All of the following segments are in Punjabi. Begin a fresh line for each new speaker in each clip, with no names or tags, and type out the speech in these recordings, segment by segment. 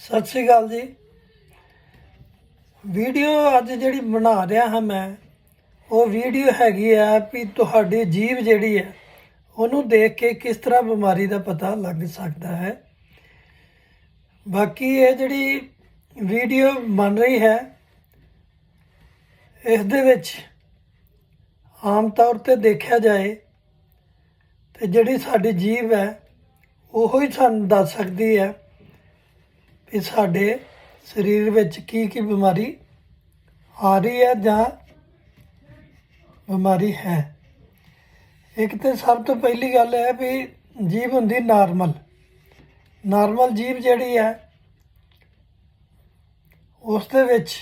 ਸਤਿ ਸ੍ਰੀ ਅਕਾਲ ਜੀ। ਵੀਡੀਓ ਅੱਜ ਜਿਹੜੀ ਬਣਾ ਰਿਹਾ ਹਾਂ ਮੈਂ, ਉਹ ਵੀਡੀਓ ਹੈਗੀ ਆ ਵੀ ਤੁਹਾਡੀ ਜੀਵ ਜਿਹੜੀ ਹੈ ਉਹਨੂੰ ਦੇਖ ਕੇ ਕਿਸ ਤਰ੍ਹਾਂ ਬਿਮਾਰੀ ਦਾ ਪਤਾ ਲੱਗ ਸਕਦਾ ਹੈ। ਬਾਕੀ ਇਹ ਜਿਹੜੀ ਵੀਡੀਓ ਬਣ ਰਹੀ ਹੈ, ਇਸ ਦੇ ਵਿੱਚ ਆਮ ਤੌਰ ਤੇ ਦੇਖਿਆ ਜਾਏ, ਤੇ ਜਿਹੜੀ ਸਾਡੀ ਜੀਵ ਹੈ, ਉਹੋ ਹੀ ਸਾਨੂੰ ਦੱਸ ਸਕਦੀ ਹੈ ਵੀ ਸਾਡੇ ਸਰੀਰ ਵਿੱਚ ਕੀ ਕੀ ਬਿਮਾਰੀ ਆ ਰਹੀ ਹੈ ਜਾਂ ਬਿਮਾਰੀ ਹੈ। ਇੱਕ ਤੇ ਸਭ ਤੋਂ ਪਹਿਲੀ ਗੱਲ ਹੈ ਵੀ ਜੀਭ ਹੁੰਦੀ ਨਾਰਮਲ। ਨਾਰਮਲ ਜੀਭ ਜਿਹੜੀ ਹੈ, ਉਸ ਦੇ ਵਿੱਚ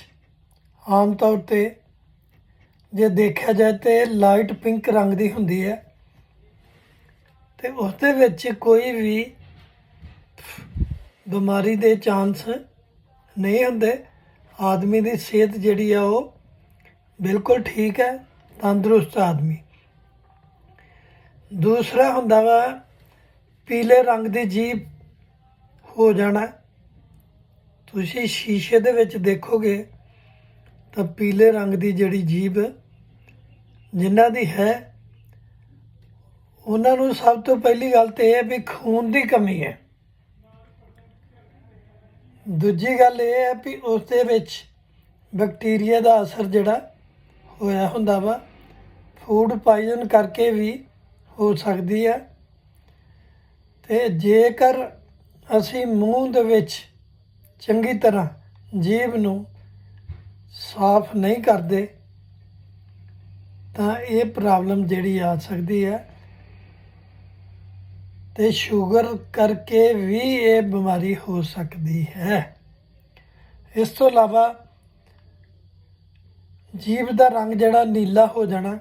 ਆਮ ਤੌਰ ਤੇ ਜੇ ਦੇਖਿਆ ਜਾਏ ਤੇ ਲਾਈਟ ਪਿੰਕ ਰੰਗ ਦੀ ਹੁੰਦੀ ਹੈ ਤੇ ਉਸ ਦੇ ਵਿੱਚ ਕੋਈ ਵੀ ਬਿਮਾਰੀ ਦੇ ਚਾਂਸ ਨਹੀਂ ਹੁੰਦੇ। ਆਦਮੀ ਦੀ ਸਿਹਤ ਜਿਹੜੀ ਆ ਉਹ ਬਿਲਕੁਲ ਠੀਕ ਹੈ, ਤੰਦਰੁਸਤ ਆਦਮੀ। ਦੂਸਰਾ ਹੁੰਦਾ ਵਾ, ਪੀਲੇ ਰੰਗ ਦੀ ਜੀਭ ਹੋ ਜਾਣਾ। ਤੁਸੀਂ ਸ਼ੀਸ਼ੇ ਦੇ ਵਿੱਚ ਦੇਖੋਗੇ ਤਾਂ ਪੀਲੇ ਰੰਗ ਦੀ ਜਿਹੜੀ ਜੀਭ ਜਿਨ੍ਹਾਂ ਦੀ ਹੈ, ਉਹਨਾਂ ਨੂੰ ਸਭ ਤੋਂ ਪਹਿਲੀ ਗੱਲ ਤੇ ਇਹ ਹੈ ਵੀ ਖੂਨ ਦੀ ਕਮੀ ਹੈ। ਦੂਜੀ ਗੱਲ ਇਹ ਹੈ ਵੀ ਉਸ ਦੇ ਵਿੱਚ ਬੈਕਟੀਰੀਆ ਦਾ ਅਸਰ ਜਿਹੜਾ ਹੋਇਆ ਹੁੰਦਾ ਵਾ ਫੂਡ ਪਾਇਜ਼ਨ ਕਰਕੇ ਵੀ ਹੋ ਸਕਦੀ ਹੈ। ਤੇ ਜੇਕਰ ਅਸੀਂ ਮੂੰਹ ਦੇ ਵਿੱਚ ਚੰਗੀ ਤਰ੍ਹਾਂ ਜੀਭ ਨੂੰ ਸਾਫ਼ ਨਹੀਂ ਕਰਦੇ, ਤਾਂ ਇਹ ਪ੍ਰੋਬਲਮ ਜਿਹੜੀ ਆ ਸਕਦੀ ਹੈ। ਤੇ ਸ਼ੂਗਰ ਕਰਕੇ ਵੀ ਇਹ ਬਿਮਾਰੀ ਹੋ ਸਕਦੀ ਹੈ। ਇਸ ਤੋਂ ਇਲਾਵਾ ਜੀਭ ਦਾ ਰੰਗ ਜਿਹੜਾ ਨੀਲਾ ਹੋ ਜਾਣਾ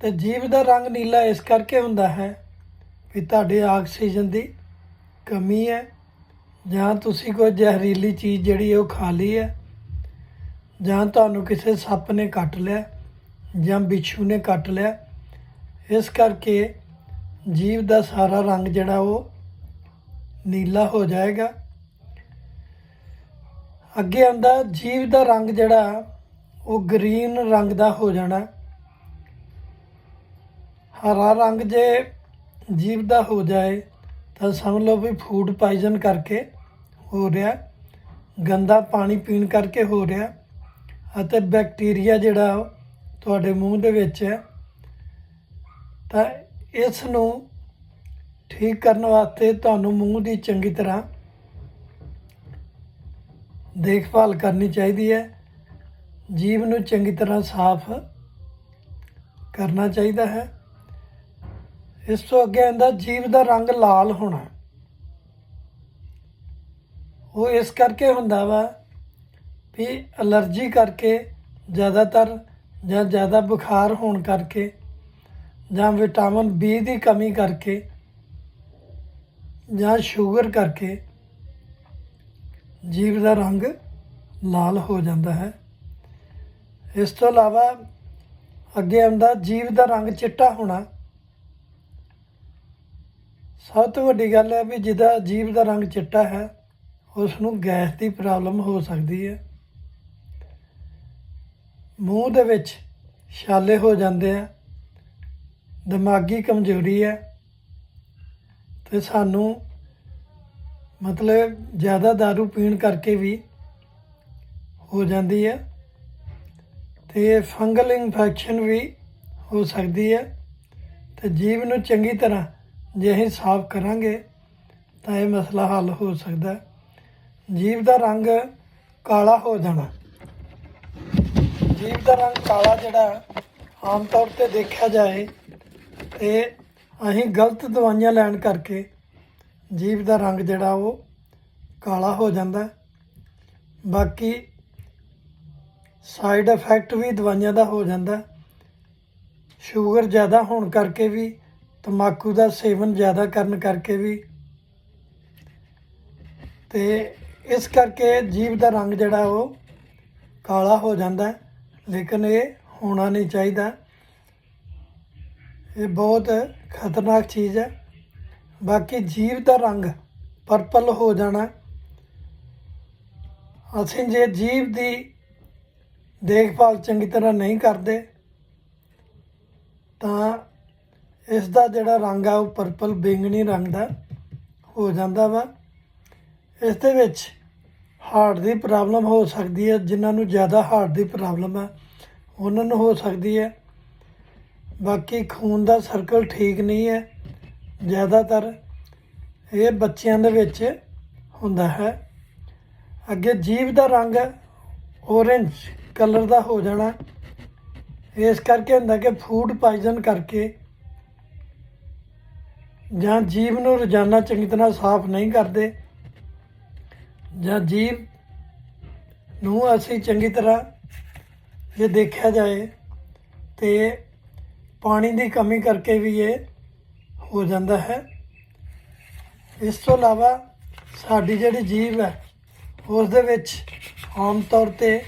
ਤੇ ਜੀਭ ਦਾ ਰੰਗ ਨੀਲਾ ਇਸ ਕਰਕੇ ਹੁੰਦਾ ਹੈ ਵੀ ਤੁਹਾਡੇ ਆਕਸੀਜਨ ਦੀ ਕਮੀ ਹੈ ਜਾਂ ਤੁਸੀਂ ਕੋਈ ਜ਼ਹਿਰੀਲੀ ਚੀਜ਼ ਜਿਹੜੀ ਉਹ ਖਾ ਲਈ ਹੈ ਜਾਂ ਤੁਹਾਨੂੰ ਕਿਸੇ ਸੱਪ ਨੇ ਕੱਟ ਲਿਆ ਜਾਂ ਬਿੱਛੂ ਨੇ ਕੱਟ ਲਿਆ ਇਸ ਕਰਕੇ ਜੀਵ ਦਾ ਸਾਰਾ ਰੰਗ ਜਿਹੜਾ ਉਹ ਨੀਲਾ ਹੋ ਜਾਏਗਾ। ਅੱਗੇ ਆਂਦਾ ਜੀਵ ਦਾ ਰੰਗ ਜਿਹੜਾ, ਉਹ ਗ੍ਰੀਨ ਰੰਗ ਦਾ ਹੋ ਜਾਣਾ। ਹਰਾ ਰੰਗ ਜੇ ਜੀਵ ਦਾ ਹੋ ਜਾਏ, ਤਾਂ ਸਮਝ ਲਓ ਵੀ ਫੂਡ ਪਾਇਜ਼ਨ ਕਰਕੇ ਹੋ ਰਿਹਾ। ਗੰਦਾ ਪਾਣੀ ਪੀਣ ਕਰਕੇ ਹੋ ਰਿਹਾ। ਅਤੇ ਬੈਕਟੀਰੀਆ ਜਿਹੜਾ ਤੁਹਾਡੇ ਮੂੰਹ ਦੇ ਵਿੱਚ ਹੈ ਤਾਂ ਇਸ ਨੂੰ ਠੀਕ ਕਰਨ ਵਾਸਤੇ ਤੁਹਾਨੂੰ ਮੂੰਹ ਦੀ ਚੰਗੀ ਤਰ੍ਹਾਂ ਦੇਖਭਾਲ ਕਰਨੀ ਚਾਹੀਦੀ ਹੈ। ਜੀਭ ਨੂੰ ਚੰਗੀ ਤਰ੍ਹਾਂ ਸਾਫ਼ ਕਰਨਾ ਚਾਹੀਦਾ ਹੈ। ਇਸ ਤੋਂ ਅੱਗੇ ਆਂਦਾ, ਜੀਭ ਦਾ ਰੰਗ ਲਾਲ ਹੋਣਾ। ਉਹ ਇਸ ਕਰਕੇ ਹੁੰਦਾ ਵਾ ਵੀ ਅਲਰਜੀ ਕਰਕੇ ਜ਼ਿਆਦਾਤਰ ਜਾਂ ਜ਼ਿਆਦਾ ਬੁਖਾਰ ਹੋਣ ਕਰਕੇ ਜਾਂ ਵਿਟਾਮਿਨ ਬੀ ਦੀ ਕਮੀ ਕਰਕੇ ਜਾਂ ਸ਼ੂਗਰ ਕਰਕੇ ਜੀਵ ਦਾ ਰੰਗ ਲਾਲ ਹੋ ਜਾਂਦਾ ਹੈ। ਇਸ ਤੋਂ ਇਲਾਵਾ ਅੱਗੇ ਆਉਂਦਾ, ਜੀਵ ਦਾ ਰੰਗ ਚਿੱਟਾ ਹੋਣਾ। ਸਭ ਤੋਂ ਵੱਡੀ ਗੱਲ ਹੈ ਵੀ ਜਿਹਦਾ ਜੀਵ ਦਾ ਰੰਗ ਚਿੱਟਾ ਹੈ ਉਸ ਨੂੰ ਗੈਸ ਦੀ ਪ੍ਰੋਬਲਮ ਹੋ ਸਕਦੀ ਹੈ। ਮੂੰਹ ਦੇ ਵਿੱਚ ਛਾਲੇ ਹੋ ਜਾਂਦੇ ਆ। ਦਿਮਾਗੀ ਕਮਜ਼ੋਰੀ ਹੈ ਤੇ ਸਾਨੂੰ ਮਤਲਬ ਜ਼ਿਆਦਾ दारू ਪੀਣ ਕਰਕੇ ਵੀ ਹੋ ਜਾਂਦੀ ਹੈ ਤੇ ਫੰਗਲ ਇਨਫੈਕਸ਼ਨ ਵੀ ਹੋ ਸਕਦੀ ਹੈ ਤੇ ਜੀਭ ਨੂੰ ਚੰਗੀ ਤਰ੍ਹਾਂ ਜੇ ਅਸੀਂ ਸਾਫ਼ ਕਰਾਂਗੇ ਤਾਂ ਇਹ ਮਸਲਾ ਹੱਲ ਹੋ ਸਕਦਾ ਜੀਵ ਦਾ ਰੰਗ ਕਾਲਾ ਹੋ ਜਾਣਾ। ਜੀਵ ਦਾ ਰੰਗ ਕਾਲਾ ਜਿਹੜਾ ਆਮ ਤੌਰ ਤੇ ਦੇਖਿਆ ਜਾਏ ਤੇ ਅਸੀਂ ਗਲਤ ਦਵਾਈਆਂ ਲੈਣ ਕਰਕੇ ਜੀਭ ਦਾ ਰੰਗ ਜਿਹੜਾ ਉਹ ਕਾਲਾ ਹੋ ਜਾਂਦਾ ਬਾਕੀ ਸਾਈਡ ਇਫੈਕਟ ਵੀ ਦਵਾਈਆਂ ਦਾ ਹੋ ਜਾਂਦਾ ਸ਼ੂਗਰ ਜ਼ਿਆਦਾ ਹੋਣ ਕਰਕੇ ਵੀ, ਤੰਬਾਕੂ ਦਾ ਸੇਵਨ ਜ਼ਿਆਦਾ ਕਰਨ ਕਰਕੇ ਵੀ। ਤੇ ਇਸ ਕਰਕੇ ਜੀਭ ਦਾ ਰੰਗ ਜਿਹੜਾ ਉਹ ਕਾਲਾ ਹੋ ਜਾਂਦਾ ਲੇਕਿਨ ਇਹ ਹੋਣਾ ਨਹੀਂ ਚਾਹੀਦਾ। ਇਹ ਬਹੁਤ ਖਤਰਨਾਕ ਚੀਜ਼ ਹੈ। ਬਾਕੀ ਜੀਵ ਦਾ ਰੰਗ ਪਰਪਲ ਹੋ ਜਾਣਾ। ਅਸੀਂ ਜੇ ਜੀਵ ਦੀ ਦੇਖਭਾਲ ਚੰਗੀ ਤਰ੍ਹਾਂ ਨਹੀਂ ਕਰਦੇ, ਤਾਂ ਇਸ ਦਾ ਜਿਹੜਾ ਰੰਗ ਆ ਉਹ ਪਰਪਲ ਬੈਂਗਣੀ ਰੰਗ ਦਾ ਹੋ ਜਾਂਦਾ ਵਾ। ਇਸ ਦੇ ਵਿੱਚ ਹਾਰਟ ਦੀ ਪ੍ਰੋਬਲਮ ਹੋ ਸਕਦੀ ਹੈ। ਜਿਨ੍ਹਾਂ ਨੂੰ ਜ਼ਿਆਦਾ ਹਾਰਟ ਦੀ ਪ੍ਰੋਬਲਮ ਹੈ ਉਹਨਾਂ ਨੂੰ ਹੋ ਸਕਦੀ ਹੈ। ਬਾਕੀ ਖੂਨ ਦਾ ਸਰਕਲ ਠੀਕ ਨਹੀਂ ਹੈ, ਜ਼ਿਆਦਾਤਰ ਇਹ ਬੱਚਿਆਂ ਦੇ ਵਿੱਚ ਹੁੰਦਾ ਹੈ। ਅੱਗੇ ਜੀਭ ਦਾ ਰੰਗ orange ਕਲਰ ਦਾ ਹੋ ਜਾਣਾ। ਇਸ ਕਰਕੇ ਹੁੰਦਾ ਕਿ ਫੂਡ ਪਾਇਜ਼ਨ ਕਰਕੇ ਜਾਂ ਜੀਭ ਨੂੰ ਰੋਜ਼ਾਨਾ ਚੰਗੀ ਤਰ੍ਹਾਂ ਸਾਫ਼ ਨਹੀਂ ਕਰਦੇ, ਜਾਂ ਜੀਭ ਨੂੰ ਅਸੀਂ ਚੰਗੀ ਤਰ੍ਹਾਂ ਇਹ ਦੇਖਿਆ ਜਾਏ ਤੇ ਪਾਣੀ ਦੀ ਕਮੀ ਕਰਕੇ ਵੀ ਇਹ ਹੋ ਜਾਂਦਾ ਹੈ। ਇਸ ਤੋਂ ਇਲਾਵਾ ਸਾਡੀ ਜਿਹੜੀ ਜੀਵ ਹੈ ਉਸ ਦੇ ਵਿੱਚ ਆਮ ਤੌਰ ਤੇ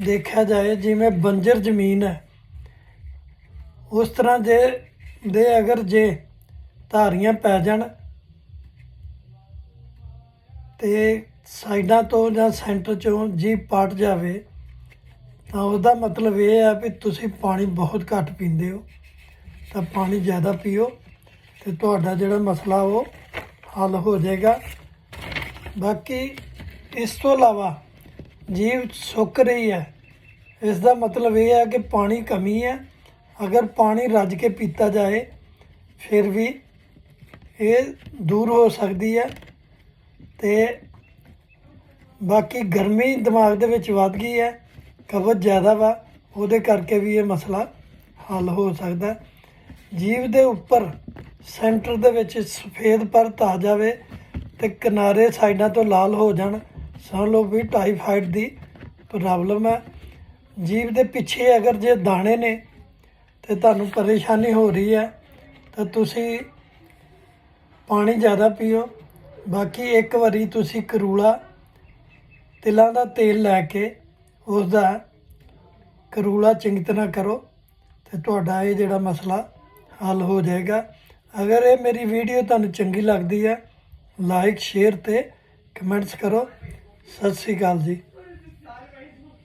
ਦੇਖਿਆ ਜਾਏ ਜਿਵੇਂ ਬੰਜਰ ਜ਼ਮੀਨ ਹੈ, ਉਸ ਤਰ੍ਹਾਂ ਜੇ, ਦੇ ਅਗਰ ਜੇ ਧਾਰੀਆਂ ਪੈ ਜਾਣ ਤੇ ਸਾਈਡਾਂ ਤੋਂ ਜਾਂ ਸੈਂਟਰ ਚੋਂ ਜੀਭ ਪਾਟ ਜਾਵੇ, ਤਾਂ ਉਹਦਾ ਮਤਲਬ ਇਹ ਹੈ ਵੀ ਤੁਸੀਂ ਪਾਣੀ ਬਹੁਤ ਘੱਟ ਪੀਂਦੇ ਹੋ। ਤਾਂ ਪਾਣੀ ਜ਼ਿਆਦਾ ਪੀਓ ਤੇ ਤੁਹਾਡਾ ਜਿਹੜਾ ਮਸਲਾ ਉਹ ਹੱਲ ਹੋ ਜਾਏਗਾ। ਬਾਕੀ ਇਸ ਤੋਂ ਇਲਾਵਾ ਜੀਵ ਸੁੱਕ ਰਹੀ ਹੈ। ਇਸ ਦਾ ਮਤਲਬ ਇਹ ਹੈ ਕਿ ਪਾਣੀ ਕਮੀ ਹੈ। ਅਗਰ ਪਾਣੀ ਰੱਜ ਕੇ ਪੀਤਾ ਜਾਏ, ਫਿਰ ਵੀ ਇਹ ਦੂਰ ਹੋ ਸਕਦੀ ਹੈ ਤੇ ਬਾਕੀ ਗਰਮੀ ਦਿਮਾਗ ਦੇ ਵਿੱਚ ਵੱਧ ਗਈ ਹੈ। ਕਬਜ਼ ਜ਼ਿਆਦਾ ਵਾ, ਉਹਦੇ ਕਰਕੇ ਵੀ ਇਹ ਮਸਲਾ ਹੱਲ ਹੋ ਸਕਦਾ। ਜੀਵ ਦੇ ਉੱਪਰ ਸੈਂਟਰ ਦੇ ਵਿੱਚ ਸਫੇਦ ਪਰਤ ਆ ਜਾਵੇ ਤੇ ਕਿਨਾਰੇ ਸਾਈਡਾਂ ਤੋਂ ਲਾਲ ਹੋ ਜਾਣ, ਸਮਝ ਲਓ ਵੀ ਟਾਈਫਾਈਡ ਦੀ ਪ੍ਰੋਬਲਮ ਹੈ। ਜੀਭ ਦੇ ਪਿੱਛੇ ਅਗਰ ਜੇ ਦਾਣੇ ਨੇ ਤੇ ਤੁਹਾਨੂੰ ਪਰੇਸ਼ਾਨੀ ਹੋ ਰਹੀ ਹੈ, ਤਾਂ ਤੁਸੀਂ ਪਾਣੀ ਜ਼ਿਆਦਾ ਪੀਓ। ਬਾਕੀ ਇੱਕ ਵਾਰੀ ਤੁਸੀਂ ਕਰੂਲਾ ਤਿਲਾਂ ਦਾ ਤੇਲ ਲੈ ਕੇ ਉਸ ਦਾ ਕਰੂਲਾ ਚੰਗੀ ਤਰ੍ਹਾਂ ਕਰੋ ਤੇ ਤੁਹਾਡਾ ਇਹ ਜਿਹੜਾ ਮਸਲਾ ਹੱਲ ਹੋ ਜਾਏਗਾ। ਅਗਰ ਇਹ ਮੇਰੀ ਵੀਡੀਓ ਤੁਹਾਨੂੰ ਚੰਗੀ ਲੱਗਦੀ ਹੈ ਲਾਈਕ ਸ਼ੇਅਰ ਤੇ ਕਮੈਂਟਸ ਕਰੋ। ਸਤਿ ਸ੍ਰੀ ਅਕਾਲ ਜੀ।